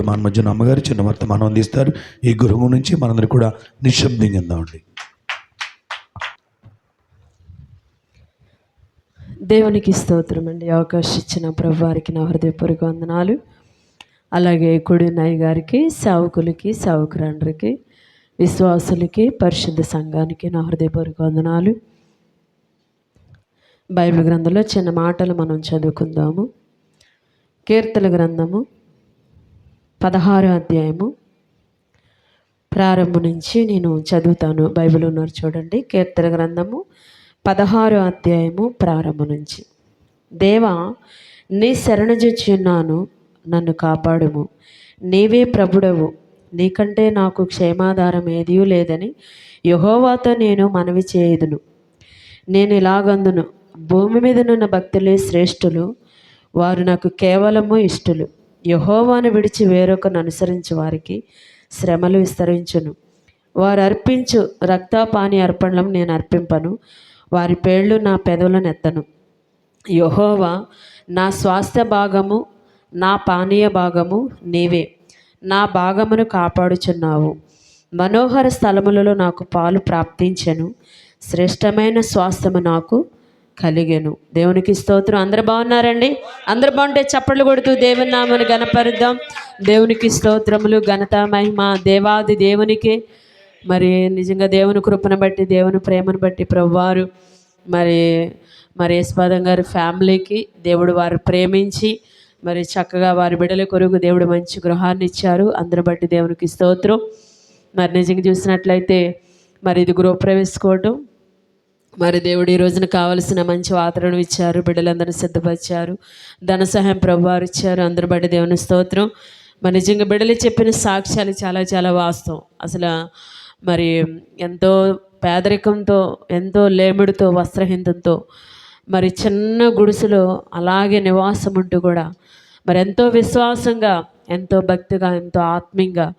ఇప్పుడు మన మధ్యన అమ్మగారు చిన్న వర్తమానం అందిస్తారు. ఈ గృహం నుంచి మనందరూ కూడా నిశ్శబ్దంగా దేవునికి స్తోత్రం అండి. అవకాశం ఇచ్చిన ప్రభు వారికి నా హృదయపూర్వక వందనాలు. అలాగే కుడి నాయ్ గారికి సావుకులకి సావుకురాండ్రికి విశ్వాసులకి పరిశుద్ధ సంఘానికి నా హృదయపూర్వక వందనాలు. బైబిల్ గ్రంథంలో చిన్న మాటలు మనం చదువుకుందాము. కీర్తన గ్రంథము. పదహారో అధ్యాయము. ప్రారంభం నుంచి నేను చదువుతాను బైబిల్ ఉన్నారు చూడండి కీర్తన గ్రంథము పదహారో అధ్యాయము ప్రారంభం నుంచి. దేవా నీ శరణజొచ్చున్నాను నన్ను కాపాడుము. నీవే ప్రభుడవు నీకంటే నాకు క్షేమాధారం ఏదీ లేదని యహోవాతో నేను మనవి చేయుదును. నేను ఇలాగందును భూమి మీద నున్న భక్తులే శ్రేష్ఠులు వారు నాకు కేవలము ఇష్టలు. యహోవాను విడిచి వేరొకను అనుసరించే వారికి శ్రమలు విస్తరించును. వారు అర్పించు రక్తపాని అర్పణలను నేను అర్పింపను. వారి పేర్లు నా పెదవులను ఎత్తను యహోవా నా స్వాస్థ్య భాగము నా పానీయ భాగము నీవే. నా భాగమును కాపాడుచున్నావు. మనోహర స్థలములలో నాకు పాలు ప్రాప్తించెను. శ్రేష్టమైన స్వాస్థ్యము నాకు కలిగెను. దేవునికి స్తోత్రం. అందరు బాగున్నారండి? అందరు బాగుంటే చప్పట్లు కొడుతూ దేవుని నామని గణపరుద్దాం దేవునికి స్తోత్రములు ఘనత మహిమ దేవాది దేవునికి. మరి నిజంగా దేవుని కృపను బట్టి దేవుని ప్రేమను బట్టి ప్రభువారు మరి మరి యశ్వాదం గారి ఫ్యామిలీకి దేవుడు వారు ప్రేమించి మరి చక్కగా వారి బిడ్డల కొరకు దేవుడు మంచి గృహాన్ని ఇచ్చారు. అందరి బట్టి దేవునికి స్తోత్రం. మరి నిజంగా చూసినట్లయితే మరి ఇది గృహప్రవేశకోవటం మరి దేవుడు ఈ రోజున కావలసిన మంచి వాతావరణం ఇచ్చారు బిడ్డలందరూ సిద్ధపరిచారు ధన సహాయం ప్రభువారు ఇచ్చారు అందరు బట్టి దేవుని స్తోత్రం. మరి నిజంగా బిడ్డలు చెప్పిన సాక్ష్యాలు చాలా చాలా వాస్తవం. అసలు మరి ఎంతో పేదరికంతో ఎంతో లేముడితో వస్త్రహీనతతో మరి చిన్న గుడిసెలో అలాగే నివాసం ఉంటూ కూడా మరి ఎంతో విశ్వాసంగా ఎంతో భక్తిగా ఎంతో ఆత్మీయంగా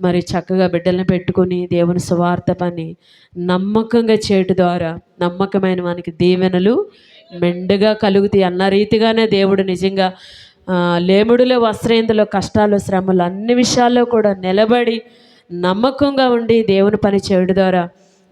మరి చక్కగా బిడ్డలను పెట్టుకొని దేవుని సువార్త పని నమ్మకంగా చేయటం ద్వారా నమ్మకమైన మనకి దీవెనలు మెండుగా కలుగుతాయి అన్న రీతిగానే దేవుడు నిజంగా లేముడులో వస్త్రేందులో కష్టాలు శ్రమలు అన్ని విషయాల్లో కూడా నిలబడి నమ్మకంగా ఉండి దేవుని పని చేయడం ద్వారా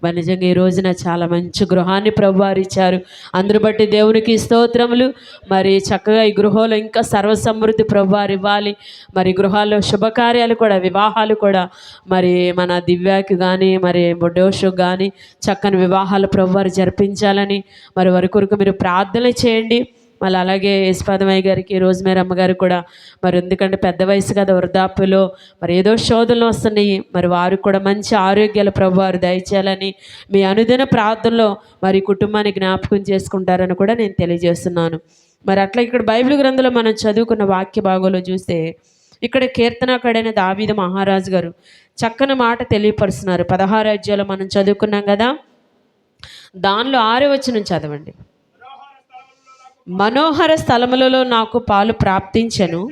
మరి నిజంగా ఈ రోజున చాలా మంచి గృహాన్ని ప్రభువారిచ్చారు అందరు బట్టి దేవునికి స్తోత్రములు. మరి చక్కగా ఈ గృహంలో ఇంకా సర్వసమృద్ధి ప్రభువారు ఇవ్వాలి. మరి గృహాల్లో శుభకార్యాలు కూడా వివాహాలు కూడా. మరి మన దివ్యాకి కానీ మరి బొడ్డోషకు కానీ చక్కని వివాహాలు ప్రభువారు జరిపించాలని మరి వారి మీరు ప్రార్థన చేయండి. మళ్ళీ అలాగే యశ్పాదమయ్య గారికి రోజ్మేర్ అమ్మగారికి కూడా మరి ఎందుకంటే పెద్ద వయసు కదా వృద్ధాప్యలో మరి ఏదో శోధనలు వస్తున్నాయి. మరి వారు కూడా మంచి ఆరోగ్యాల ప్రభు వారు దయచేయాలని మీ అనుదిన ప్రార్థనలో మరి కుటుంబాన్ని జ్ఞాపకం చేసుకుంటారని కూడా నేను తెలియజేస్తున్నాను. మరి అట్లా ఇక్కడ బైబిల్ గ్రంథంలో మనం చదువుకున్న వాక్య భాగంలో చూస్తే ఇక్కడ కీర్తనాకాడైన దావీద మహారాజు గారు చక్కని మాట తెలియపరుస్తున్నారు. పదహారు అధ్యాయులు మనం చదువుకున్నాం కదా దానిలో ఆరవచనం చదవండి. మనోహర స్థలములలో నాకు పాలు ప్రాప్తించను.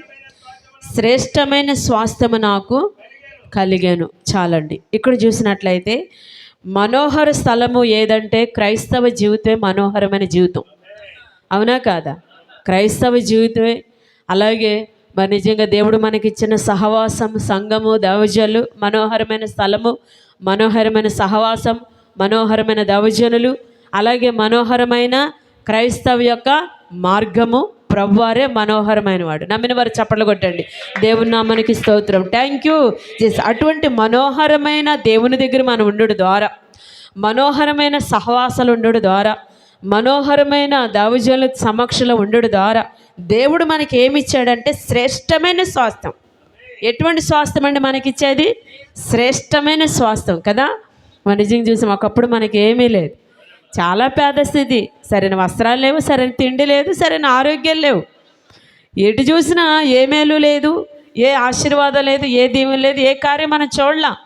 శ్రేష్టమైన స్వాస్థ్యము నాకు కలిగాను. చాలండి. ఇక్కడ చూసినట్లయితే మనోహర స్థలము ఏదంటే క్రైస్తవ జీవితమే మనోహరమైన జీవితం. అవునా కాదా? క్రైస్తవ జీవితమే. అలాగే మరి నిజంగా దేవుడు మనకిచ్చిన సహవాసం సంఘము దవజలు మనోహరమైన స్థలము మనోహరమైన సహవాసం మనోహరమైన దవజనులు అలాగే మనోహరమైన క్రైస్తవ యొక్క మార్గము ప్రభువారే మనోహరమైన వాడు నమ్మిన వారు చప్పట్లు కొట్టండి. దేవుని నామానికి స్తోత్రం. థ్యాంక్ యూ అటువంటి మనోహరమైన దేవుని దగ్గర మనం ఉండడు ద్వారా మనోహరమైన సహవాసాలు ఉండడు ద్వారా మనోహరమైన దావుజల సమక్షంలో ఉండడు ద్వారా దేవుడు మనకి ఏమి ఇచ్చాడంటే శ్రేష్టమైన స్వాస్థ్యం. ఎటువంటి స్వాస్థ్యం అండి మనకిచ్చేది? శ్రేష్టమైన స్వాస్థ్యం కదా? మన నిజంగా చూసాం ఒకప్పుడు మనకి ఏమీ లేదు. చాలా పేద స్థితి. సరైన వస్త్రాలు లేవు సరైన తిండి లేదు సరైన ఆరోగ్యం లేవు. ఎటు చూసినా ఏ మేలు లేదు ఏ ఆశీర్వాదం లేదు ఏ దీవెన లేదు ఏ కార్యం మనం చూడలాం.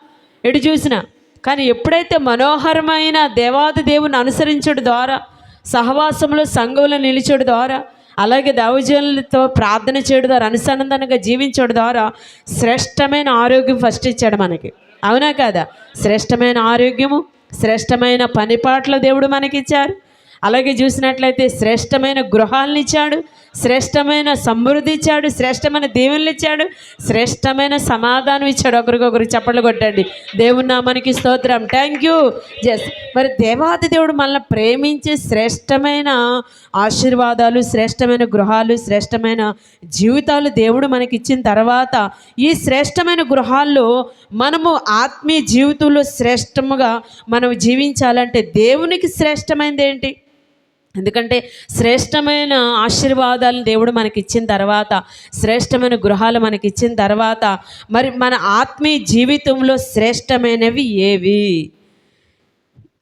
ఎటు చూసినా. కానీ ఎప్పుడైతే మనోహరమైన దేవాది దేవుని అనుసరించడం ద్వారా సహవాసంలో సంఘంలో నిలిచడం ద్వారా అలాగే దౌర్జన్యులతో ప్రార్థన చేయడం ద్వారా అనుసంధానంగా జీవించడం ద్వారా శ్రేష్టమైన ఆరోగ్యం ఫస్ట్ ఇచ్చాడు మనకి. అవునా కదా? శ్రేష్టమైన ఆరోగ్యము శ్రేష్టమైన పనిపాట్ల దేవుడు మనకిచ్చారు. అలాగే చూసినట్లయితే శ్రేష్టమైన గృహాలను ఇచ్చాడు శ్రేష్టమైన సమృద్ధి ఇచ్చాడు శ్రేష్టమైన దీవెనలు ఇచ్చాడు శ్రేష్టమైన సమాధానం ఇచ్చాడు ఒకరికొకరు చప్పట్లు కొట్టండి. దేవుని నామానికి స్తోత్రం. థ్యాంక్ యూ జస్ మరి దేవాది దేవుడు మనల్ని ప్రేమించి శ్రేష్టమైన ఆశీర్వాదాలు శ్రేష్టమైన గృహాలు శ్రేష్టమైన జీవితాలు దేవుడు మనకి ఇచ్చిన తర్వాత ఈ శ్రేష్టమైన గృహాల్లో మనము ఆత్మీయ జీవితంలో శ్రేష్టముగా మనం జీవించాలంటే దేవునికి శ్రేష్టమైనది ఏంటి? ఎందుకంటే శ్రేష్టమైన ఆశీర్వాదాలు దేవుడు మనకి ఇచ్చిన తర్వాత శ్రేష్టమైన గృహాలు మనకి ఇచ్చిన తర్వాత మరి మన ఆత్మీయ జీవితంలో శ్రేష్టమైనవి ఏవి?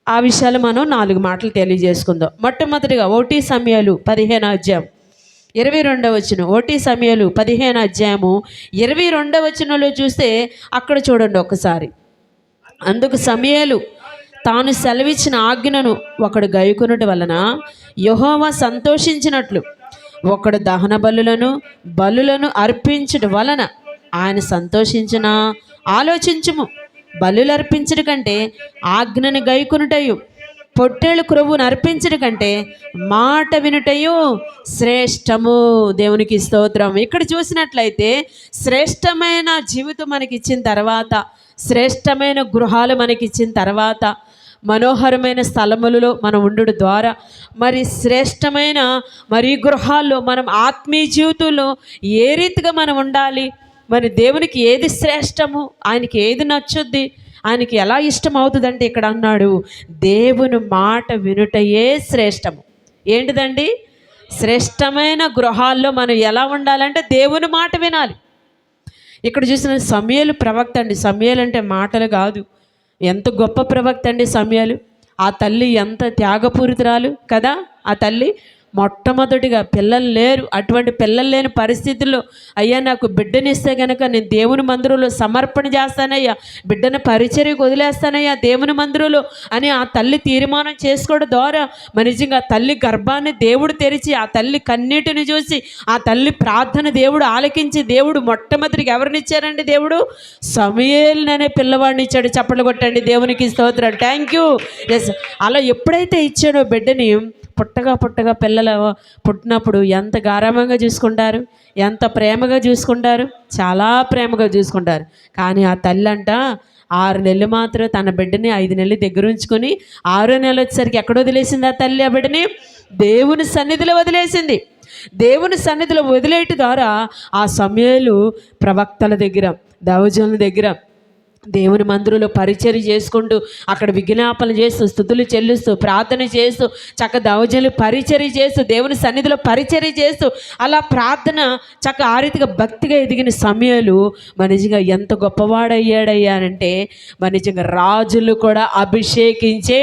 ఆ విషయాలు మనం నాలుగు మాటలు తెలియజేసుకుందాం. మొట్టమొదటిగా ఓటీ సమయాలు పదిహేను అధ్యాయం. ఇరవై రెండవ వచ్చిన ఓటీ సమయాలు పదిహేను అధ్యాయము ఇరవై రెండవ వచనంలో చూస్తే అక్కడ చూడండి ఒకసారి. అందుకు సమయాలు తాను సెలవిచ్చిన ఆజ్ఞను ఒకడు గైకొనుట వలన యహోవా సంతోషించినట్లు. ఒకడు దహన బలులను బలులను అర్పించడం వలన ఆయన సంతోషించిన? ఆలోచించుము. బలులు అర్పించడం కంటే ఆజ్ఞను గైకొనుటయు పొట్టేళ్ళు క్రొవ్వును అర్పించడం కంటే మాట వినుటయు శ్రేష్టము. దేవునికి స్తోత్రం. ఇక్కడ చూసినట్లయితే శ్రేష్టమైన జీవితం మనకి ఇచ్చిన తర్వాత శ్రేష్టమైన గృహాలు మనకి ఇచ్చిన తర్వాత మనోహరమైన స్థలములలో మనం ఉండుడు ద్వారా మరి శ్రేష్టమైన మరి గృహాల్లో మనం ఆత్మీయ జీవితంలో ఏ రీతిగా మనం ఉండాలి? మరి దేవునికి ఏది శ్రేష్టము? ఆయనకి ఏది నచ్చుద్ది? ఆయనకి ఎలా ఇష్టం అవుతుందంటే ఇక్కడ అన్నాడు దేవుని మాట వినుటయే శ్రేష్టము. ఏంటిదండి? శ్రేష్టమైన గృహాల్లో మనం ఎలా ఉండాలంటే దేవుని మాట వినాలి. ఇక్కడ చూసిన సమయలు ప్రవక్త అండి. సమయలు అంటే మాటలు కాదు. ఎంత గొప్ప ప్రవక్త అండి సమయాలు. ఆ తల్లి ఎంత త్యాగపూరితురాలు కదా? ఆ తల్లి మొట్టమొదటిగా పిల్లలు లేరు. అటువంటి పిల్లలు లేని పరిస్థితుల్లో అయ్యా నాకు బిడ్డనిస్తే కనుక నేను దేవుని మందిరంలో సమర్పణ చేస్తానయ్యా. బిడ్డను పరిచర్యకు వదిలేస్తానయ్యా దేవుని మందిరంలో అని ఆ తల్లి తీర్మానం చేసుకోవడం ద్వారా మరి నిజంగా తల్లి గర్భాన్ని దేవుడు తెరిచి ఆ తల్లి కన్నీటిని చూసి ఆ తల్లి ప్రార్థన దేవుడు ఆలకించి దేవుడు మొట్టమొదటికి ఎవరినిచ్చారండి దేవుడు? సమయేల్ అనే పిల్లవాడిని ఇచ్చాడు. చప్పట్లు కొట్టండి. దేవునికి స్తోత్రాలు. థ్యాంక్ యూ ఎస్ అలా ఎప్పుడైతే ఇచ్చాడో బిడ్డని పుట్టగా పుట్టగా పిల్లలు పుట్టినప్పుడు ఎంత గారాభంగా చూసుకుంటారు ఎంత ప్రేమగా చూసుకుంటారు చాలా ప్రేమగా చూసుకుంటారు. కానీ ఆ తల్లి అంట ఆరు నెలలు మాత్రం తన బిడ్డని ఐదు నెలలు దగ్గర ఉంచుకొని ఆరో నెల వచ్చేసరికి ఎక్కడ వదిలేసింది ఆ తల్లి ఆ బిడ్డని? దేవుని సన్నిధిలో వదిలేసింది. దేవుని సన్నిధిలో వదిలేటి ద్వారా ఆ సమయాలు ప్రవక్తల దగ్గర దౌజనుల దగ్గర దేవుని మందిరంలో పరిచర్య చేసుకుంటూ అక్కడ విజ్ఞాపన చేస్తూ స్థుతులు చెల్లిస్తూ ప్రార్థన చేస్తూ చక్క దౌజలు పరిచర్య చేస్తూ దేవుని సన్నిధిలో పరిచర్య చేస్తూ అలా ప్రార్థన చక్క ఆ రీతిగా భక్తిగా ఎదిగిన సమయాలు మనిషిగా ఎంత గొప్పవాడయ్యాడయ్యానంటే మన మనిషిగా రాజులు కూడా అభిషేకించే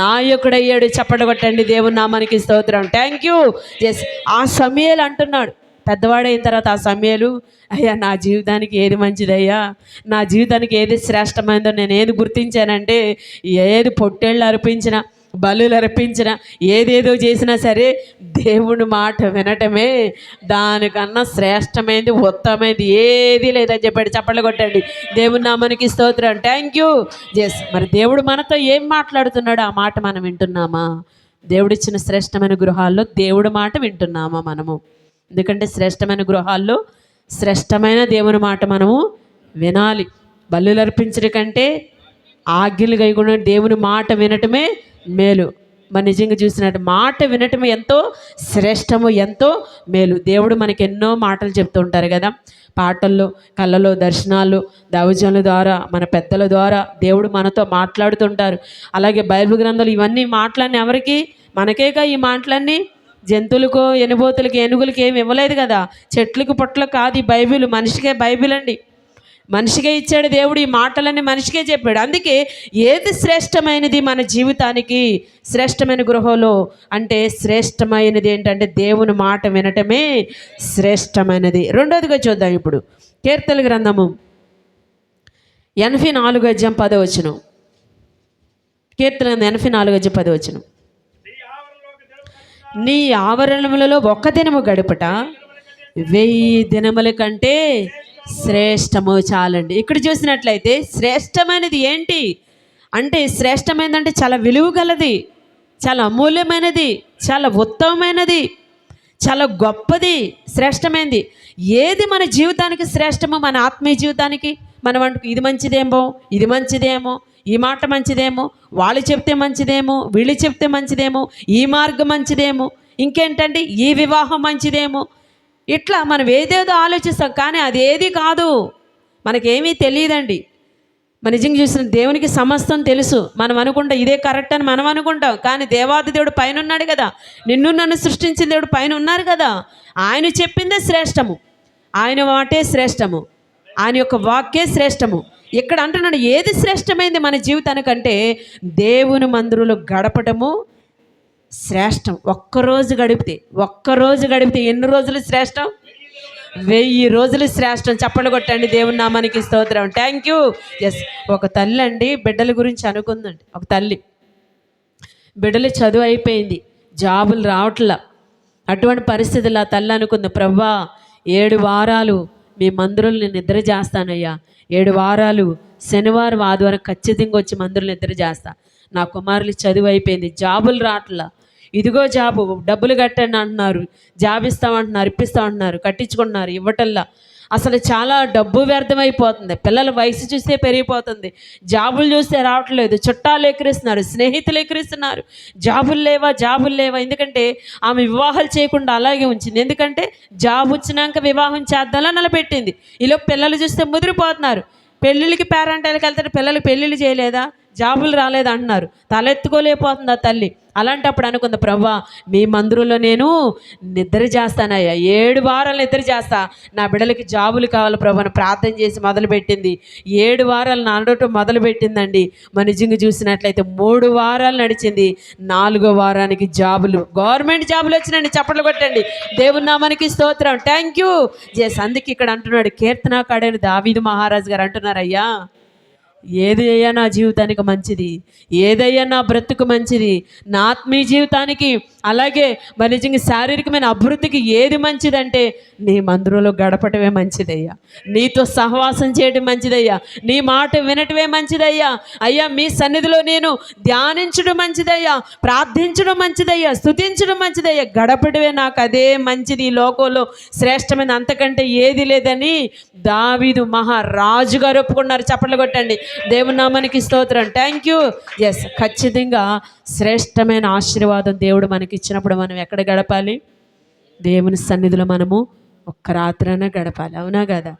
నాయకుడయ్యాడు చెప్పడగొట్టండి కొట్టండి దేవుని నామానికి స్తోత్రం. థ్యాంక్ యూ ఎస్ ఆ సమయాలు అంటున్నాడు. పెద్దవాడైన తర్వాత ఆ సమయాలు అయ్యా నా జీవితానికి ఏది మంచిదయ్యా? నా జీవితానికి ఏది శ్రేష్టమైందో నేను ఏది గుర్తించానంటే ఏది పొట్టేళ్ళు అర్పించిన బలులు అర్పించిన ఏదేదో చేసినా సరే దేవుని మాట వినటమే దానికన్నా శ్రేష్టమైనది ఉత్తమైనది ఏది లేదని చెప్పాడు. చప్పట్లు కొట్టండి. దేవుని నామనికి స్తోత్రం. థ్యాంక్ యూ జస్ మరి దేవుడు మనతో ఏం మాట్లాడుతున్నాడు ఆ మాట మనం వింటున్నామా? దేవుడిచ్చిన శ్రేష్టమైన గృహాల్లో దేవుడి మాట వింటున్నామా మనము? ఎందుకంటే శ్రేష్టమైన గృహాల్లో శ్రేష్టమైన దేవుని మాట మనము వినాలి. బల్లులు అర్పించడం కంటే ఆజ్ఞలు కైకుండా దేవుని మాట వినటమే మేలు. మరి నిజంగా చూసినట్టు మాట వినటం ఎంతో శ్రేష్టము ఎంతో మేలు. దేవుడు మనకి ఎన్నో మాటలు చెప్తూ ఉంటారు కదా. పాటల్లో కళ్ళలో దర్శనాలు దౌజన్ల ద్వారా మన పెద్దల ద్వారా దేవుడు మనతో మాట్లాడుతుంటారు అలాగే బైబిల్ గ్రంథాలు ఇవన్నీ మాటలన్నీ ఎవరికి? మనకేగా ఈ మాటలన్నీ? జంతువులకు ఎనుబోతులకు ఏనుగులకి ఏమి ఇవ్వలేదు కదా. చెట్లకు పొట్లకు కాదు ఈ బైబిల్. మనిషికే బైబిల్ అండి. మనిషికే ఇచ్చాడు దేవుడు ఈ మాటలన్నీ మనిషికే చెప్పాడు. అందుకే ఏది శ్రేష్టమైనది మన జీవితానికి శ్రేష్టమైన గృహంలో అంటే శ్రేష్టమైనది ఏంటంటే దేవుని మాట వినటమే శ్రేష్టమైనది. రెండోదిగా చూద్దాం ఇప్పుడు. కీర్తన గ్రంథము. ఎనభై నాలుగు అజ్యం పదవచనం కీర్తన ఎనభై నాలుగు అజ్యం పదవచనం నీ ఆవరణములలో ఒక్క దినము గడుపుట. వెయ్యి దినముల కంటే శ్రేష్టము చాలండి. ఇక్కడ చూసినట్లయితే శ్రేష్టమైనది ఏంటి? అంటే శ్రేష్టమైనదంటే చాలా విలువ గలది చాలా అమూల్యమైనది చాలా ఉత్తమమైనది చాలా గొప్పది శ్రేష్టమైనది ఏది మన జీవితానికి శ్రేష్టమో మన ఆత్మీయ జీవితానికి మనం అంటు ఇది మంచిదేమో ఇది మంచిదేమో ఈ మాట మంచిదేమో వాళ్ళు చెప్తే మంచిదేమో వీళ్ళు చెప్తే మంచిదేమో ఈ మార్గం మంచిదేమో ఇంకేంటంటే ఈ వివాహం మంచిదేమో. ఇట్లా మనం ఏదేదో ఆలోచిస్తాం కానీ అది ఏది కాదు. మనకేమీ తెలియదండి. మన నిజంగా చూసిన దేవునికి సమస్తం తెలుసు. మనం అనుకుంటాం ఇదే కరెక్ట్ అని మనం అనుకుంటాం. కానీ దేవాది దేవుడు పైన ఉన్నాడు కదా. నిన్ను నన్ను సృష్టించిన దేవుడు పైన ఉన్నారు కదా. ఆయన చెప్పిందే శ్రేష్టము. ఆయన మాటే శ్రేష్టము. ఆయన యొక్క వాక్యే శ్రేష్టము. ఇక్కడ అంటున్నాడు ఏది శ్రేష్టమైంది మన జీవితానికంటే దేవుని మందిరంలో గడపటము శ్రేష్టం. ఒక్కరోజు గడిపితే ఒక్కరోజు గడిపితే ఎన్ని రోజులు శ్రేష్టం? వెయ్యి రోజులు శ్రేష్టం. చప్పలు కొట్టండి దేవుని నామానికి స్తోత్రం. థ్యాంక్ యూ ఎస్ ఒక తల్లి అండి బిడ్డల గురించి అనుకుందండి. ఒక తల్లి. బిడ్డలు చదువు అయిపోయింది. జాబులు రావట్లా. అటువంటి పరిస్థితుల్లో ఆ తల్లి అనుకుంది ప్రవ్వా ఏడు వారాలు మీ మందిరంలో నేను నిద్ర చేస్తానయ్యా. ఏడు వారాలు శనివారం ఆదివారం ఖచ్చితంగా వచ్చి మందిరంలో నిద్ర చేస్తా. నా కుమారులు చదువు అయిపోయింది. జాబులు రావట్లా. ఇదిగో జాబు డబ్బులు కట్టండి అంటున్నారు. జాబ్ ఇస్తామంటున్నారు ఇప్పిస్తామంటున్నారు కట్టించుకుంటున్నారు ఇవ్వటల్లా అసలు చాలా డబ్బు వ్యర్థమైపోతుంది. పిల్లల వయసు చూస్తే పెరిగిపోతుంది. జాబులు చూస్తే రావట్లేదు. చుట్టాలు ఎక్కిరిస్తున్నారు. స్నేహితులు ఎక్కిరిస్తున్నారు. జాబులు లేవా? జాబులు లేవా? ఎందుకంటే ఆమె వివాహాలు చేయకుండా అలాగే ఉంచింది. ఎందుకంటే జాబ్ వచ్చినాక వివాహం చేద్దామని నిలబెట్టింది. ఈలో పిల్లలు చూస్తే ముదిరిపోతున్నారు. పెళ్ళిళ్ళకి పేరంటాలకి వెళ్తారు పిల్లలు పెళ్ళిళ్ళు చేయలేదా? జాబులు రాలేదు అంటున్నారు తలెత్తుకోలేకపోతుంది ఆ తల్లి? అలాంటప్పుడు అనుకుంది ప్రభా మీ మందిరంలో నేను నిద్ర చేస్తానయ్యా. ఏడు వారాలు నిద్ర చేస్తా. నా బిడ్డలకి జాబులు కావాలి ప్రభు అని ప్రార్థన చేసి మొదలుపెట్టింది. ఏడు వారాలు నడవటం మొదలుపెట్టిందండి. మన నిజంగా చూసినట్లయితే మూడు వారాలు నడిచింది. నాలుగో వారానికి జాబులు. గవర్నమెంట్ జాబులు వచ్చినండి చప్పట్లు కొట్టండి. దేవుని నామానికి స్తోత్రం. Thank you. జెస్ అందుకే ఇక్కడ అంటున్నాడు కీర్తనాకాడని దావీదు మహారాజు గారు అంటున్నారయ్యా. ఏది అయ్యా నా జీవితానికి మంచిది? ఏదయ్యా నా బ్రతుకు మంచిది? నా ఆత్మీయ జీవితానికి అలాగే మరి నిజంగా శారీరకమైన అభివృద్ధికి ఏది మంచిదంటే నీ మందిరంలో గడపటమే మంచిదయ్యా. నీతో సహవాసం చేయడం మంచిదయ్యా. నీ మాట వినటమే మంచిదయ్యా. అయ్యా మీ సన్నిధిలో నేను ధ్యానించడం మంచిదయ్యా. ప్రార్థించడం మంచిదయ్యా. స్తుతించడం మంచిదయ్యా. గడపడమే నాకు అదే మంచిది ఈ లోకంలో. శ్రేష్టమైన అంతకంటే ఏది లేదని దావీదు మహారాజు గారు ఒప్పుకున్నారు. చప్పట్లు కొట్టండి. దేవుని నామానికి స్తోత్రం. థ్యాంక్ యూ ఎస్ ఖచ్చితంగా శ్రేష్టమైన ఆశీర్వాదం దేవుడు మనకి ఇచ్చినప్పుడు మనం ఎక్కడ గడపాలి? దేవుని సన్నిధిలో మనము ఒక్క రాత్రైనా గడపాలి. అవునా కదా?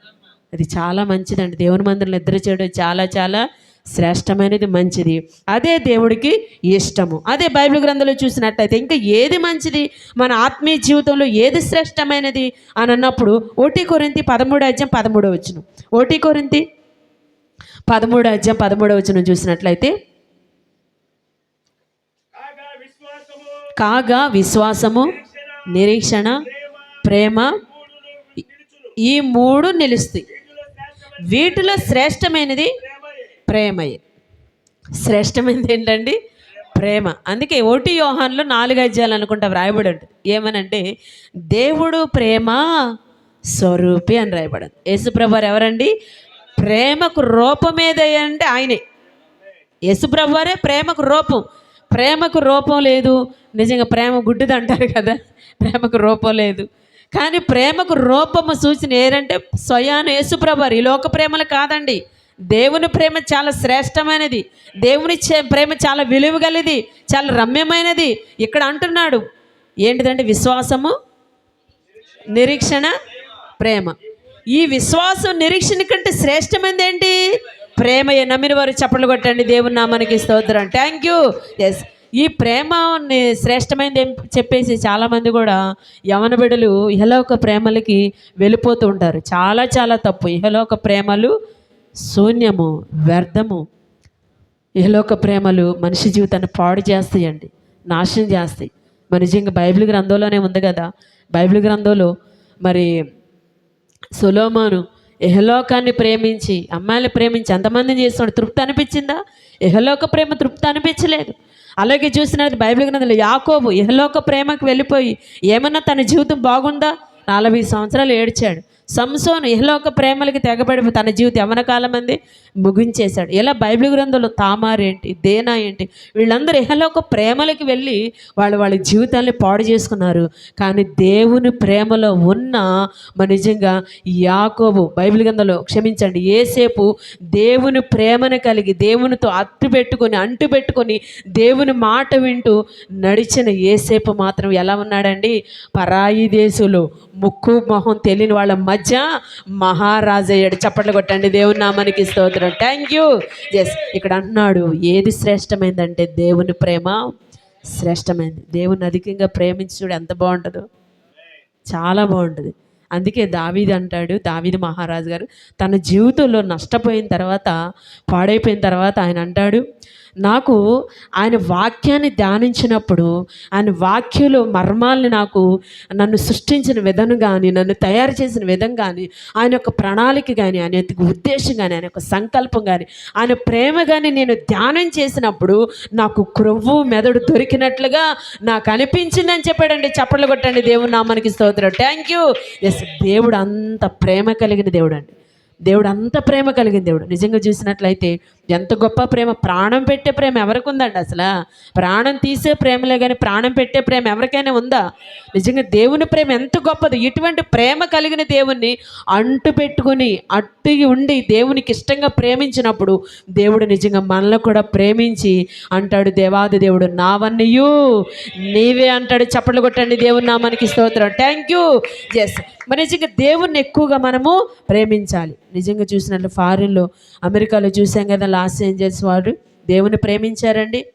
అది చాలా మంచిదండి. దేవుని మందిరం నిద్ర చేయడం చాలా చాలా శ్రేష్టమైనది మంచిది. అదే దేవుడికి ఇష్టము. అదే బైబిల్ గ్రంథంలో చూసినట్లయితే ఇంకా ఏది మంచిది? మన ఆత్మీయ జీవితంలో ఏది శ్రేష్టమైనది? అని అన్నప్పుడు ఓటీ కొరింతి పదమూడు అధ్యాయం పదమూడో వచ్చిన ఓటీ కొరింతి పదమూడు అధ్యాయం పదమూడవ వచనం చూసినట్లయితే కాగా విశ్వాసము నిరీక్షణ ప్రేమ ఈ మూడు నిలుస్తాయి. వీటిలో శ్రేష్టమైనది ప్రేమయే. శ్రేష్టమైనది ఏంటండి? ప్రేమ. అందుకే ఓటి యోహాన్లో నాలుగు అధ్యాయాలు అనుకుంటా వ్రాయబడి ఉంటుంది ఏమనంటే దేవుడు ప్రేమ స్వరూపి అని రాయబడదు యేసుప్రభు ఎవరండి? ప్రేమకు రూపం ఏదంటే ఆయనే. యేసుప్రభు వారే ప్రేమకు రూపం. ప్రేమకు రూపం లేదు. నిజంగా ప్రేమ గుడ్డిది అంటారు కదా. ప్రేమకు రూపం లేదు. కానీ ప్రేమకు రూపము సూచన ఏదంటే స్వయాన యేసుప్రభారు ఈ లోక ప్రేమలు కాదండి. దేవుని ప్రేమ చాలా శ్రేష్టమైనది. దేవుని చే- ప్రేమ చాలా విలువ గలది. చాలా రమ్యమైనది. ఇక్కడ అంటున్నాడు. ఏంటిదంటే విశ్వాసము నిరీక్షణ ప్రేమ. ఈ విశ్వాసం నిరీక్షణ కంటే శ్రేష్టమైనది ఏంటి ప్రేమయ్య నమ్మిన వారు చప్పట్లు కొట్టండి దేవుని నామానికి స్తోత్రం. థ్యాంక్ యూ ఎస్ ఈ ప్రేమ ని- శ్రేష్టమైనది ఏం చెప్పేసి చాలామంది కూడా యవన బిడలు ఇహలోక ప్రేమలకి వెళ్ళిపోతూ ఉంటారు. చాలా చాలా తప్పు. ఇహలోక ప్రేమలు శూన్యము వ్యర్థము. ఇహలోక ప్రేమలు మనిషి జీవితాన్ని పాడు చేస్తాయండి నాశనం చేస్తాయి. మరి నిజంగా బైబిల్ గ్రంథంలోనే ఉంది కదా? బైబిల్ గ్రంథంలో మరి సులోమాను ఇహలోకాన్ని ప్రేమించి అమ్మాయిని ప్రేమించి ఎంతమందిని చేస్తున్నాడు? తృప్తి అనిపించిందా? ఇహలోక ప్రేమ తృప్తి అనిపించలేదు. అలాగే చూసినది బైబిల్ గ్రంథంలో యాకోబు ఇహలోక ప్రేమకు వెళ్ళిపోయి ఏమన్నా తన జీవితం బాగుందా? నలభై సంవత్సరాలు ఏడ్చాడు. సంసోను ఇహలోక ప్రేమలకి తెగబడి తన జీవితం యవనకాలం అంది ముగించేశాడు. ఇలా బైబిల్ గ్రంథంలో తామారేంటి దేనా ఏంటి వీళ్ళందరూ ఇహలోక ప్రేమలకి వెళ్ళి వాళ్ళు వాళ్ళ జీవితాన్ని పాడు చేసుకున్నారు. కానీ దేవుని ప్రేమలో ఉన్న మన నిజంగా యాకోబు బైబిల్ గ్రంథంలో క్షమించండి ఏసేపు దేవుని ప్రేమను కలిగి దేవునితో అట్టు పెట్టుకొని అంటు పెట్టుకొని దేవుని మాట వింటూ నడిచిన ఏసేపు మాత్రం ఎలా ఉన్నాడండి? పరాయి దేశంలో ముక్కు మొహం తెలియని వాళ్ళ మధ్య మహారాజు మహారాజయ్యాడు చప్పట్లు కొట్టండి. దేవుని నామానికి స్తోత్రం. థ్యాంక్ యూ ఎస్ ఇక్కడ అంటున్నాడు ఏది శ్రేష్టమైందంటే దేవుని ప్రేమ శ్రేష్టమైంది. దేవుని అధికంగా ప్రేమించుడు ఎంత బాగుంటుందో. చాలా బాగుంటుంది. అందుకే దావీది అంటాడు దావీది మహారాజు గారు తన జీవితంలో నష్టపోయిన తర్వాత పాడైపోయిన తర్వాత ఆయన అంటాడు నాకు ఆయన వాక్యాన్ని ధ్యానించినప్పుడు ఆయన వాక్యంలో మర్మాల్ని నాకు నన్ను సృష్టించిన విధం కానీ నన్ను తయారు చేసిన విధం కానీ ఆయన యొక్క ప్రణాళిక కానీ ఆయన యొక్క ఉద్దేశం కానీ ఆయన యొక్క సంకల్పం కానీ ఆయన ప్రేమ కానీ నేను ధ్యానం చేసినప్పుడు నాకు క్రొవ్వు మెదడు దొరికినట్లుగా నాకు అనిపించిందని చెప్పాడండి. చప్పట్లు కొట్టండి. దేవుడు నామానికి స్తోత్రం. థ్యాంక్ యూ ఎస్ దేవుడు అంత ప్రేమ కలిగిన దేవుడు అండి. దేవుడు అంత ప్రేమ కలిగిన దేవుడు. నిజంగా చూసినట్లయితే ఎంత గొప్ప ప్రేమ. ప్రాణం పెట్టే ప్రేమ ఎవరికి ఉందండి అసలు? ప్రాణం తీసే ప్రేమలే కానీ ప్రాణం పెట్టే ప్రేమ ఎవరికైనా ఉందా? నిజంగా దేవుని ప్రేమ ఎంత గొప్పది. ఇటువంటి ప్రేమ కలిగిన దేవుణ్ణి అంటు పెట్టుకుని అట్టు ఉండి దేవునికి ఇష్టంగా ప్రేమించినప్పుడు దేవుడు నిజంగా మనలో కూడా ప్రేమించి అంటాడు దేవాది దేవుడు నావన్నయు. నీవే అంటాడు చప్పట్లు కొట్టండి దేవుని మనకి స్తోత్రం. థ్యాంక్ యూ ఎస్ మరి నిజంగా దేవుణ్ణి ఎక్కువగా మనము ప్రేమించాలి. నిజంగా చూసినట్లు ఫారిన్లో అమెరికాలో చూసాం కదా లాస్ ఏంజల్స్ వారు దేవుని ప్రేమించారండి.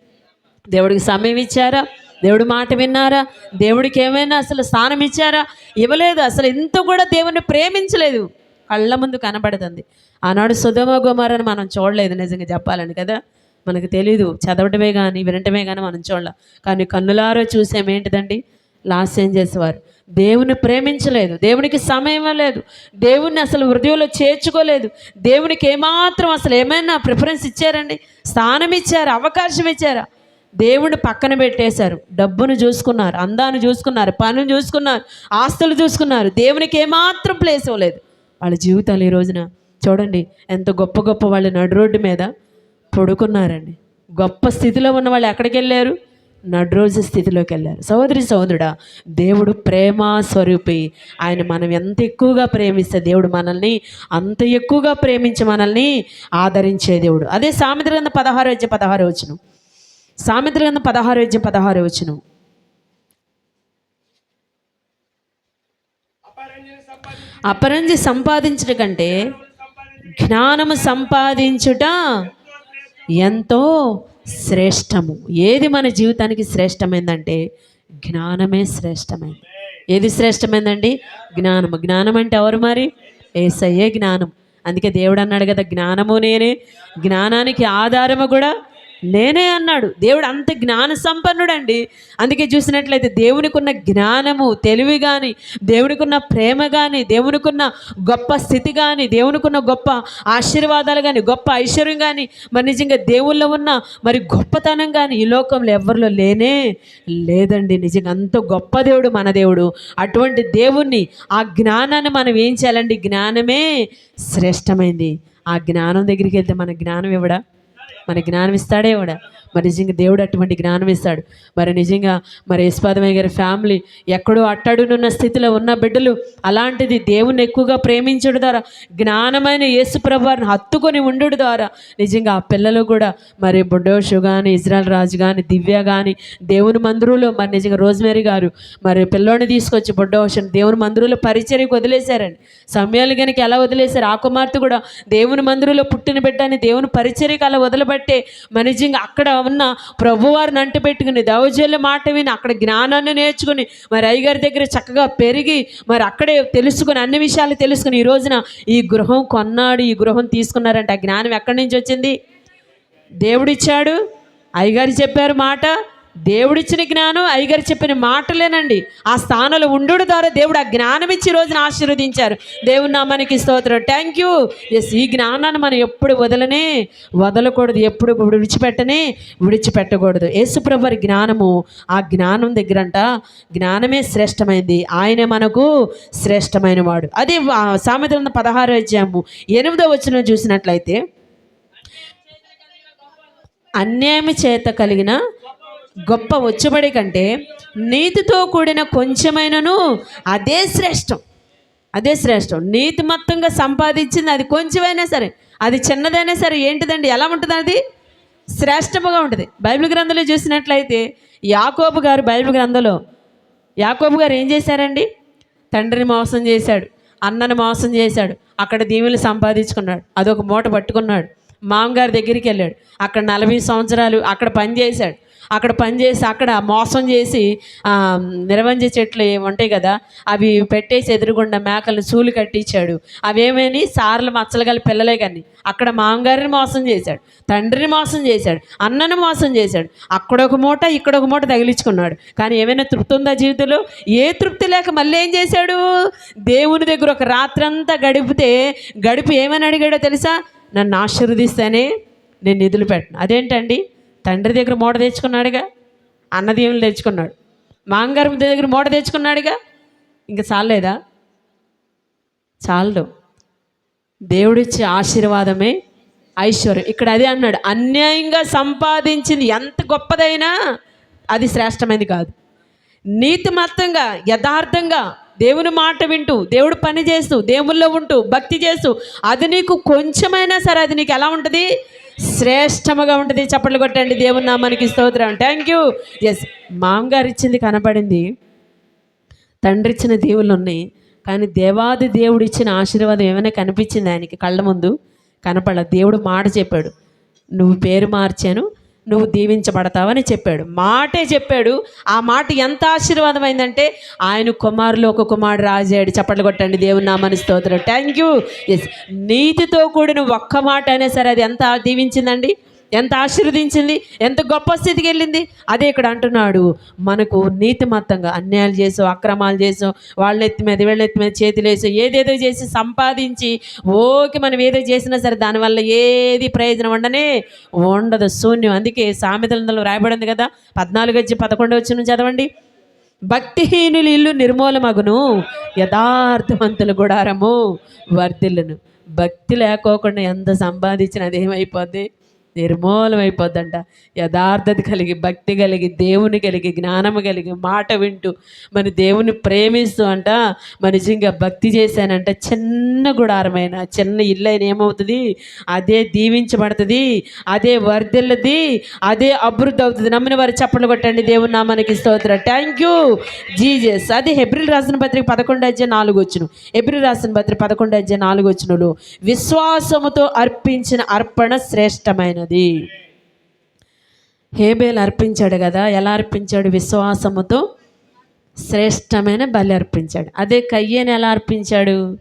దేవుడికి సమయం ఇచ్చారా? దేవుడి మాట విన్నారా? దేవుడికి ఏమైనా అసలు స్థానం ఇచ్చారా? ఇవ్వలేదు. అసలు ఇంత కూడా దేవుని ప్రేమించలేదు. కళ్ళ ముందు కనబడుతుంది. ఆనాడు సుధమ గుమారని మనం చూడలేదు నిజంగా చెప్పాలని కదా? మనకు తెలీదు. చదవటమే కానీ వినటమే కానీ మనం చూడలేం. కానీ కన్నులారో చూసామేంటిదండి లాస్ ఏంజల్స్ వారు. దేవుని ప్రేమించలేదు దేవునికి సమయం లేదు దేవుణ్ణి అసలు హృదయంలో చేర్చుకోలేదు దేవునికి ఏమాత్రం అసలు ఏమైనా ప్రిఫరెన్స్ ఇచ్చారండి? స్థానం ఇచ్చారు? అవకాశం ఇచ్చారా? దేవుని పక్కన పెట్టేశారు డబ్బును చూసుకున్నారు అందాన్ని చూసుకున్నారు పనులు చూసుకున్నారు ఆస్తులు చూసుకున్నారు దేవునికి ఏమాత్రం ప్లేస్ ఇవ్వలేదు. వాళ్ళ జీవితాలు ఈ రోజున చూడండి ఎంత గొప్ప గొప్ప వాళ్ళు నడు రోడ్డు మీద పడుకున్నారండి. గొప్ప స్థితిలో ఉన్న వాళ్ళు ఎక్కడికి వెళ్ళారు నడురోజు స్థితిలోకి వెళ్ళారు సహోదరి సహోదరుడా దేవుడు ప్రేమ స్వరూపి. ఆయన మనం ఎంత ఎక్కువగా ప్రేమిస్తే దేవుడు మనల్ని అంత ఎక్కువగా ప్రేమించి మనల్ని ఆదరించే దేవుడు. అదే సామెత గ్రంథ పదహారు వచ్చి పదహారు వచ్చిన సామెత గ్రంథ పదహారు వచ్చి పదహారు వచ్చిన అపరంజి సంపాదించుట కంటే జ్ఞానము సంపాదించుట ఎంతో శ్రేష్టము. ఏది మన జీవితానికి శ్రేష్టమైందంటే జ్ఞానమే శ్రేష్టమైంది. ఏది శ్రేష్టమైందండి? జ్ఞానము. జ్ఞానం అంటే ఎవరు మరి? ఏసయ్యే జ్ఞానం. అందుకే దేవుడు అన్నాడు కదా జ్ఞానము నేనే. జ్ఞానానికి ఆధారము కూడా నేనే అన్నాడు. దేవుడు అంత జ్ఞాన సంపన్నుడండి అందుకే చూసినట్లయితే దేవునికున్న జ్ఞానము తెలివి కానీ దేవునికున్న ప్రేమ కానీ దేవునికున్న గొప్ప స్థితి కానీ దేవునికున్న గొప్ప ఆశీర్వాదాలు కానీ గొప్ప ఐశ్వర్యం కానీ మరి నిజంగా దేవుల్లో ఉన్న మరి గొప్పతనం కానీ ఈ లోకంలో ఎవరిలో లేనే లేదండి. నిజంగా అంత గొప్ప దేవుడు మన దేవుడు. అటువంటి దేవుణ్ణి ఆ జ్ఞానాన్ని మనం ఏం చేయాలండి? జ్ఞానమే శ్రేష్టమైంది. ఆ జ్ఞానం దగ్గరికి వెళ్తే మన జ్ఞానం ఇవ్వడా? మన జ్ఞానం ఇస్తాడే కూడా మరి నిజంగా దేవుడు అటువంటి జ్ఞానం ఇస్తాడు. మరి నిజంగా మరి యశ్వాదమయ్య గారి ఫ్యామిలీ ఎక్కడో అట్టడునున్న స్థితిలో ఉన్న బిడ్డలు అలాంటిది దేవుని ఎక్కువగా ప్రేమించడం ద్వారా జ్ఞానమైన యేసు ప్రభువారిని హత్తుకొని ఉండడం ద్వారా నిజంగా ఆ పిల్లలు కూడా మరి బుడ్డోషు కానీ ఇజ్రాయల్ రాజు కానీ దివ్య కానీ దేవుని మందిరంలో మరి నిజంగా రోజ్మేరీ గారు మరి పిల్లోని తీసుకొచ్చి బుడ్డోషన్ దేవుని మందిరంలో పరిచర్యకు వదిలేశారండి. సమయాలు కనుక ఎలా వదిలేశారు? ఆ కుమార్తె కూడా దేవుని మందిరంలో పుట్టిన బిడ్డని దేవుని పరిచర్యకు అలా వదిలిపెట్టే మరి నిజంగా అక్కడ ఉన్న ప్రభువారిని అంటి పెట్టుకుని మాట విని అక్కడ జ్ఞానాన్ని నేర్చుకుని మరి అయ్యగారి దగ్గర చక్కగా పెరిగి మరి అక్కడే తెలుసుకుని అన్ని విషయాలు తెలుసుకుని ఈ రోజున ఈ గృహం కొన్నాడు ఈ గృహం తీసుకున్నారంటే. ఆ జ్ఞానం ఎక్కడి నుంచి వచ్చింది? దేవుడిచ్చాడు. అయ్యగారు చెప్పారు మాట. దేవుడిచ్చిన జ్ఞానం అయ్యగారు చెప్పిన మాటలేనండి. ఆ స్థానంలో ఉండు ద్వారా దేవుడు ఆ జ్ఞానం ఇచ్చి రోజున ఆశీర్వదించారు. దేవుడి నా మనకి స్తోత్రం. థ్యాంక్ యూ ఎస్ ఈ జ్ఞానాన్ని మనం ఎప్పుడు వదలనే వదలకూడదు ఎప్పుడు విడిచిపెట్టనే విడిచిపెట్టకూడదు. యేసుప్రభు జ్ఞానము ఆ జ్ఞానం దగ్గరంట. జ్ఞానమే శ్రేష్టమైంది. ఆయనే మనకు శ్రేష్టమైన వాడు అదే సామెతల పదహారు అధ్యాయము ఎనిమిదో వచ్చిన చూసినట్లయితే అన్యాయం చేత కలిగిన గొప్ప వచ్చబడి కంటే నీతితో కూడిన కొంచెమైనను అదే శ్రేష్టం. అదే శ్రేష్టం. నీతిమత్తంగా సంపాదించింది అది కొంచెమైనా సరే అది చిన్నదైనా సరే ఏంటిదండి? ఎలా ఉంటుంది అది? శ్రేష్టముగా ఉంటుంది. బైబిల్ గ్రంథంలో చూసినట్లయితే యాకోబు గారు బైబిల్ గ్రంథంలో యాకోబు గారు ఏం చేశారండి? తండ్రిని మోసం చేశాడు అన్నని మోసం చేశాడు అక్కడ దీవులు సంపాదించుకున్నాడు అదొక మూట పట్టుకున్నాడు మామగారి దగ్గరికి వెళ్ళాడు అక్కడ నలభై సంవత్సరాలు అక్కడ పని చేశాడు అక్కడ పని చేసి అక్కడ మోసం చేసి ఆ, చెట్లు ఏమి ఉంటాయి కదా అవి పెట్టేసి ఎదురుగుండా మేకలు సూలు కట్టించాడు. అవేమని సార్లు మచ్చలు గల పిల్లలే కానీ. అక్కడ మామగారిని మోసం చేశాడు తండ్రిని మోసం చేశాడు అన్నని మోసం చేశాడు. అక్కడ ఒక మూట ఇక్కడ ఒక మూట తగిలించుకున్నాడు. కానీ ఏమైనా తృప్తి ఉందా జీవితంలో? ఏ తృప్తి లేక మళ్ళీ ఏం చేశాడు? దేవుని దగ్గర ఒక రాత్రంతా గడిపితే గడిపి ఏమని అడిగాడో తెలుసా? నన్ను ఆశీర్వదిస్తేనే నేను నిధులు పెట్టను. అదేంటండి? తండ్రి దగ్గర మూట తెచ్చుకున్నాడుగా అన్నదేవులు తెచ్చుకున్నాడు. మాంగారం దగ్గర మూట తెచ్చుకున్నాడుగా ఇంకా చాలేదా చాలదు. దేవుడిచ్చే ఆశీర్వాదమే ఐశ్వర్యం. ఇక్కడ అదే అన్నాడు అన్యాయంగా సంపాదించింది ఎంత గొప్పదైనా అది శ్రేష్టమైనది కాదు. నీతిమత్తంగా యథార్థంగా దేవుని మాట వింటూ దేవుడు పని చేస్తూ దేవుల్లో ఉంటూ భక్తి చేస్తూ అది నీకు కొంచెమైనా సరే అది నీకు ఎలా ఉంటుంది? శ్రేష్టముగా ఉంటుంది. చప్పట్లు కొట్టండి. దేవుని నామానికి స్తోత్రం. థ్యాంక్ యూ ఎస్ మామగారు ఇచ్చింది కనపడింది తండ్రి ఇచ్చిన దేవుళ్ళు ఉన్నాయి. కానీ దేవాది దేవుడు ఇచ్చిన ఆశీర్వాదం ఏమైనా కనిపించింది ఆయనకి? కళ్ళ ముందు కనపడ దేవుడు మాట చెప్పాడు. నువ్వు పేరు మార్చాను. నువ్వు దీవించబడతావని చెప్పాడు. మాటే చెప్పాడు. ఆ మాట ఎంత ఆశీర్వాదమైందంటే ఆయన కుమారులు ఒక కుమారుడు రాజాడు చప్పట్లు కొట్టండి. దేవుని నామని స్తోత్రం. థ్యాంక్ యూ ఎస్ నీతితో కూడిన ఒక్క మాట అయినా సరే అది ఎంత దీవించిందండి? ఎంత ఆశీర్వదించింది ఎంత గొప్ప స్థితికి వెళ్ళింది? అదే ఇక్కడ అంటున్నాడు. మనకు నీతిమత్తంగా అన్యాయాలు చేసో అక్రమాలు చేసో వాళ్ళ ఎత్తి మీద వీళ్ళ ఎత్తి మీద చేతులు వేసో ఏదేదో చేసి సంపాదించి ఓకే మనం ఏదో చేసినా సరే దానివల్ల ఏది ప్రయోజనం ఉండనే ఉండదు. శూన్యం. అందుకే సామెతలందరూ రాయబడింది కదా పద్నాలుగు వచ్చి పదకొండు వచ్చి చదవండి. భక్తిహీనులు ఇల్లు నిర్మూలమగును యథార్థవంతులు గుడారము వర్ధిల్లును. భక్తి లేకోకుండా ఎంత సంపాదించినా అదేమైపోద్ది నిర్మూలమైపోద్దంట యథార్థత కలిగి భక్తి కలిగి దేవుని కలిగి జ్ఞానము కలిగి మాట వింటూ మన దేవుని ప్రేమిస్తూ అంట మన నిజంగా భక్తి చేశానంట. చిన్న గుడారమైన చిన్న ఇల్లు అయిన ఏమవుతుంది? అదే దీవించబడుతుంది అదే వర్ధిల్లది అదే అభివృద్ధి అవుతుంది. నమ్మిన వారు చప్పట్లు కొట్టండి. దేవుని నామానికి స్తోత్ర. థ్యాంక్ యూ జీజస్ అది హెబ్రిల్ రాసిన పత్రిక పదకొండు అధ్యాయ నాలుగు వచ్చును హెబ్రిల్ రాసిన పత్రిక పదకొండు అధ్యాయ నాలుగు వచ్చునులు విశ్వాసముతో అర్పించిన అర్పణ శ్రేష్టమైనది. హేబేలు అర్పించాడు కదా ఎలా అర్పించాడు విశ్వాసముతో? శ్రేష్టమైన బలి అర్పించాడు. అదే కయ్యేని ఎలా అర్పించాడు?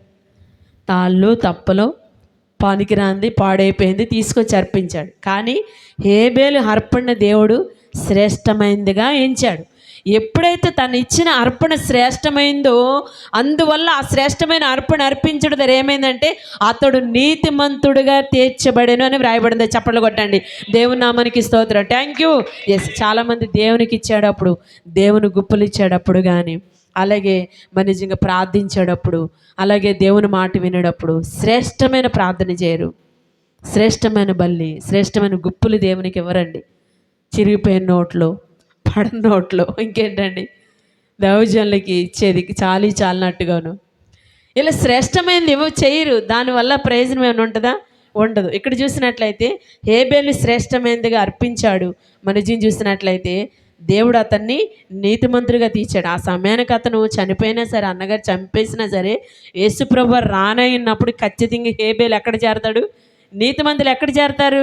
తాళ్ళు తప్పలో పనికిరాంది పాడైపోయింది తీసుకొచ్చి అర్పించాడు. కానీ హేబేలు అర్పణ దేవుడు శ్రేష్టమైనదిగా ఎంచాడు. ఎప్పుడైతే తను ఇచ్చిన అర్పణ శ్రేష్టమైందో అందువల్ల ఆ శ్రేష్టమైన అర్పణ అర్పించడం ద్వారా ఏమైందంటే అతడు నీతిమంతుడుగా తీర్చబడెను అని వ్రాయబడింది. చప్పట్లు కొట్టండి. దేవుని నామానికి స్తోత్రం. థ్యాంక్ యూ ఎస్ చాలామంది దేవునికి ఇచ్చేటప్పుడు దేవుని గుప్పలు ఇచ్చేటప్పుడు కానీ అలాగే మరి నిజంగా ప్రార్థించేటప్పుడు అలాగే దేవుని మాట వినేటప్పుడు శ్రేష్టమైన ప్రార్థన చేయరు. శ్రేష్టమైన బల్లి శ్రేష్టమైన గుప్పులు దేవునికి ఇవ్వరండి. చిరిగిపోయిన నోట్లో పడని నోట్లో. ఇంకేంటండి? దౌర్జన్లకి ఇచ్చేది చాలి చాలినట్టుగాను. ఇలా శ్రేష్టమైనది ఏమో చేయరు. దానివల్ల ప్రయోజనం ఏమైనా ఉంటుందా? ఉండదు. ఇక్కడ చూసినట్లయితే హేబేలు శ్రేష్టమైనదిగా అర్పించాడు. మనిజీని చూసినట్లయితే దేవుడు అతన్ని నీతిమంతుడిగా తీర్చాడు. ఆ సమయానికి అతను చనిపోయినా సరే అన్నగారు చంపేసినా సరే యేసుప్రభు రానయ్యినప్పుడు ఖచ్చితంగా హేబేలు ఎక్కడ చేరతాడు? నీతిమంతులు ఎక్కడ చేరతారు?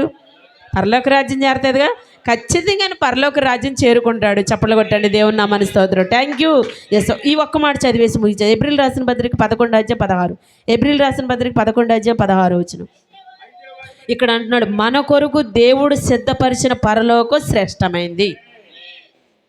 పరలోక రాజ్యం చేరుతుందిగా? ఖచ్చితంగా పరలోక రాజ్యం చేరుకుంటాడు. చప్పట్లు కొట్టండి. దేవుని నామాని స్తోత్రం. థ్యాంక్ యూ ఎస్ ఈ ఒక్క మాట చదివేసి ముగించారు ఏప్రిల్ రాసిన పత్రిక పదకొండు అధ్యాయం పదహారు. ఏప్రిల్ రాసిన పత్రిక పదకొండు అధ్యాయం పదహారు వచ్చిన. ఇక్కడ అంటున్నాడు మన కొరకు దేవుడు సిద్ధపరిచిన పరలోకం శ్రేష్టమైంది.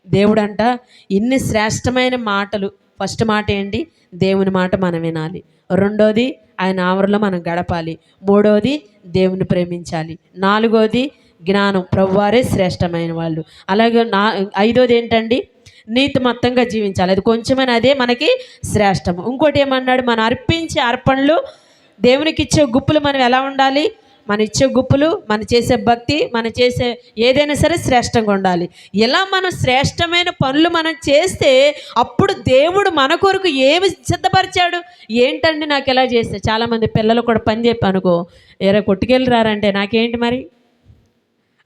దేవుడు అంట ఇన్ని శ్రేష్టమైన మాటలు. ఫస్ట్ మాట ఏంటి? దేవుని మాట మనం వినాలి. రెండోది ఆయన ఆవరణలో మనం గడపాలి. మూడవది దేవుని ప్రేమించాలి. నాలుగోది జ్ఞానం. ప్రభువారే శ్రేష్టమైన వాళ్ళు. అలాగే నా ఐదోది ఏంటండి? నీతి మొత్తంగా జీవించాలి. అది కొంచెమైనా అదే మనకి శ్రేష్టం ఇంకోటి ఏమన్నాడు? మనం అర్పించే అర్పణలు దేవునికి ఇచ్చే గుప్పులు మనం ఎలా ఉండాలి? మన ఇచ్చే గుప్పులు మన చేసే భక్తి మన చేసే ఏదైనా సరే శ్రేష్టంగా ఉండాలి. ఇలా మనం శ్రేష్టమైన పనులు మనం చేస్తే అప్పుడు దేవుడు మన కొరకు ఏమి సిద్ధపరిచాడు? ఏంటండి నాకు ఎలా చేస్తే? చాలామంది పిల్లలు కూడా పని చెప్పి అనుకో ఎరా కొట్టుకెళ్ళి రారంటే నాకేంటి మరి?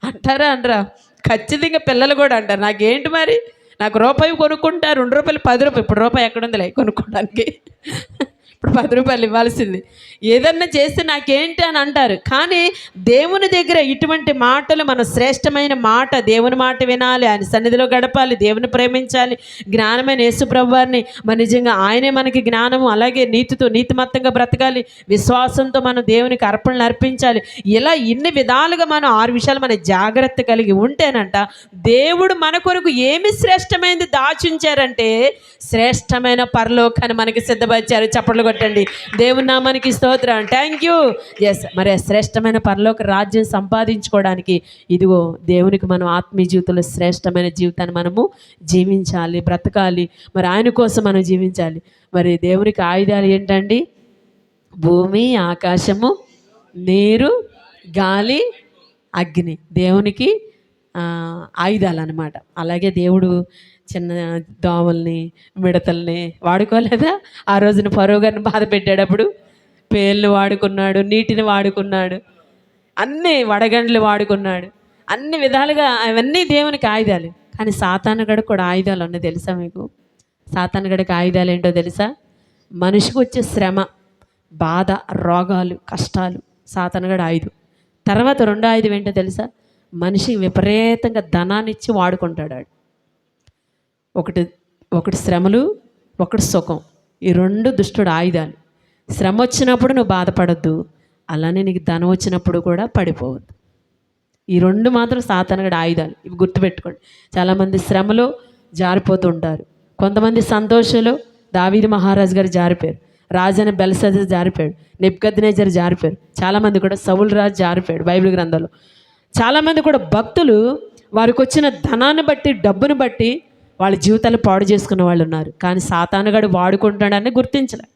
అంటారా అనరా? ఖచ్చితంగా పిల్లలు కూడా అంటారు నాకేంటి మరి? నాకు రూపాయి కొనుక్కుంటా రెండు రూపాయలు పది రూపాయలు ఇప్పుడు రూపాయి ఎక్కడుందిలే కొనుక్కోవడానికి? కొనుక్కోడానికి పది రూపాయలు ఇవ్వాల్సింది. ఏదన్నా చేస్తే నాకేంటి అని అంటారు. కానీ దేవుని దగ్గర ఇటువంటి మాటలు మన శ్రేష్టమైన మాట దేవుని మాట వినాలి. ఆయన సన్నిధిలో గడపాలి దేవుని ప్రేమించాలి. జ్ఞానమైన యేసుప్రభు వారిని మన నిజంగా ఆయనే మనకి జ్ఞానము అలాగే నీతితో నీతిమత్తంగా బ్రతకాలి. విశ్వాసంతో మనం దేవునికి అర్పణలు అర్పించాలి. ఇలా ఇన్ని విధాలుగా మనం ఆరు విషయాలు మన జాగ్రత్త కలిగి ఉంటేనంట దేవుడు మన కొరకు ఏమి శ్రేష్టమైనది దాచుంచారంటే శ్రేష్టమైన పరలోకాన్ని మనకి సిద్ధపరిచారు. చప్పట్లు పెట్టండి. దేవుని నామానికి స్తోత్రం. థ్యాంక్ యూ ఎస్ మరి శ్రేష్టమైన పరలోక రాజ్యం సంపాదించుకోవడానికి ఇదిగో దేవునికి మనం ఆత్మీయ జీవితంలో శ్రేష్టమైన జీవితాన్ని మనము జీవించాలి బ్రతకాలి. మరి ఆయన కోసం మనం జీవించాలి. మరి దేవునికి ఆయుధాలు ఏంటండి? భూమి ఆకాశము నీరు గాలి అగ్ని. దేవునికి ఆయుధాలు అనమాట అలాగే దేవుడు చిన్న దోమల్ని మిడతల్ని వాడుకోలేదా? ఆ రోజున ఫరో గారిని బాధ పెట్టేటప్పుడు పేర్లు వాడుకున్నాడు నీటిని వాడుకున్నాడు అన్ని వడగండ్లు వాడుకున్నాడు. అన్ని విధాలుగా అవన్నీ దేవునికి ఆయుధాలు. కానీ సాతానగడ కూడా ఆయుధాలు ఉన్నాయి తెలుసా మీకు? సాతానగడకి ఆయుధాలు ఏంటో తెలుసా? మనిషికి వచ్చే శ్రమ బాధ రోగాలు కష్టాలు సాతానగడ ఆయుధం. తర్వాత రెండో ఆయుధం ఏంటో తెలుసా? మనిషి విపరీతంగా ధనాన్ని ఇచ్చి వాడుకుంటాడు ఒకటి ఒకటి శ్రమలు ఒకటి సుఖం. ఈ రెండు దుష్టుడు ఆయుధాలు. శ్రమ వచ్చినప్పుడు నువ్వు బాధపడద్దు. అలానే నీకు ధనం వచ్చినప్పుడు కూడా పడిపోవద్దు. ఈ రెండు మాత్రం సాతానగడ ఆయుధాలు. ఇవి గుర్తుపెట్టుకోండి. చాలామంది శ్రమలో జారిపోతూ ఉంటారు. కొంతమంది సంతోషంలో దావీది మహారాజు గారు జారిపోయారు. రాజైన బెల్సజర్ జారిపోయాడు. నెప్కద్నేజర్ జారిపోయారు. చాలామంది కూడా సౌల్ రాజు జారిపోయాడు బైబిల్ గ్రంథంలో. చాలామంది కూడా భక్తులు వారికి వచ్చిన ధనాన్ని బట్టి డబ్బును బట్టి వాళ్ళ జీవితాలు పాడు చేసుకున్న వాళ్ళు ఉన్నారు. కానీ సాతానుగాడు వాడుకుంటాడని గుర్తించలే.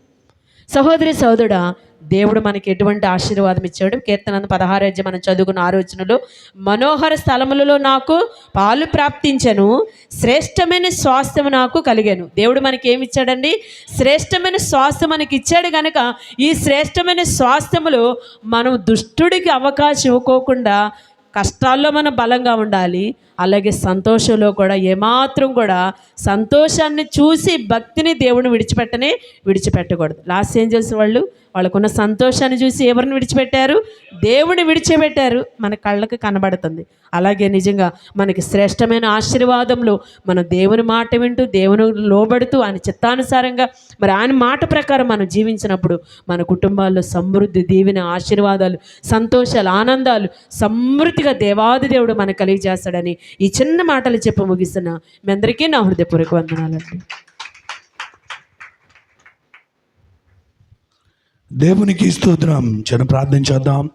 సహోదరి సహోదరుడా దేవుడు మనకి ఎటువంటి ఆశీర్వాదం ఇచ్చాడు? కీర్తన పదహారు మనం చదువుకున్న ఆలోచనలో మనోహర స్థలములలో నాకు పాలు ప్రాప్తించను శ్రేష్టమైన స్వాస్థ్యం నాకు కలిగాను. దేవుడు మనకి ఏమి ఇచ్చాడండి? శ్రేష్టమైన స్వాస్థ్యం మనకి ఇచ్చాడు కనుక ఈ శ్రేష్టమైన స్వాస్థ్యములో మనం దుష్టుడికి అవకాశం ఇవ్వకోకుండా కష్టాల్లో మనం బలంగా ఉండాలి. అలాగే సంతోషంలో కూడా ఏమాత్రం కూడా సంతోషాన్ని చూసి భక్తిని దేవుని విడిచిపెట్టనే విడిచిపెట్టకూడదు. లాస్ ఏంజల్స్ వాళ్ళు వాళ్ళకున్న సంతోషాన్ని చూసి ఎవరిని విడిచిపెట్టారు? దేవుని విడిచిపెట్టారు. మన కళ్ళకు కనబడుతుంది. అలాగే నిజంగా మనకి శ్రేష్టమైన ఆశీర్వాదంలో మన దేవుని మాట వింటూ దేవుని లోబడుతూ ఆయన చిత్తానుసారంగా మరి ఆయన మాట ప్రకారం మనం జీవించినప్పుడు మన కుటుంబాల్లో సమృద్ధి దీవెన ఆశీర్వాదాలు సంతోషాలు ఆనందాలు సమృద్ధిగా దేవాది దేవుడు మనకు కలిగజేస్తాడని ఈ చిన్న మాటలు చెప్పి ముగిస్తున్న మీ అందరికీ నా హృదయపూర్వక వందనాలండి. దేవునికి స్తోత్రం. చిన్న ప్రార్థన చేద్దాం.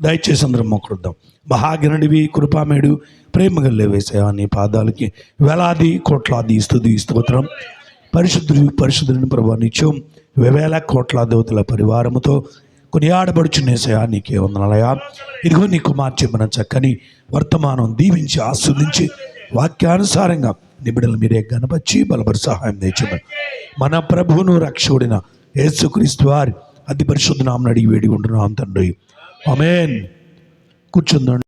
దయచేసి అందరం మొక్కరుద్దాం మహాగణుడివి కృపామేడు ప్రేమగల్లే వేసాయా నీ పాదాలకి వేలాది కోట్లాది స్థుతి స్తోత్రం. పరిశుద్ధుడు పరిశుద్ధుని ప్రభా నిత్యం వేవేల కోట్ల దేవతల పరివారముతో కొనియాడబడుచున్నేసయా నీకే వందనాలయా ఇదిగో నీ కుమార్ మన చక్కని వర్తమానం దీవించి ఆస్వాదించి వాక్యానుసారంగా నిబిడలు మీరే గణపచ్చి బలపరి సహాయం తెచ్చమని మన ప్రభువును రక్షకుడిన యేసుక్రీస్తు వారి అతి పరిశుద్ధ నామని అడిగి వేడి ఉంటున్నాం తండ్రి. అమేన్ కూర్చుందండి.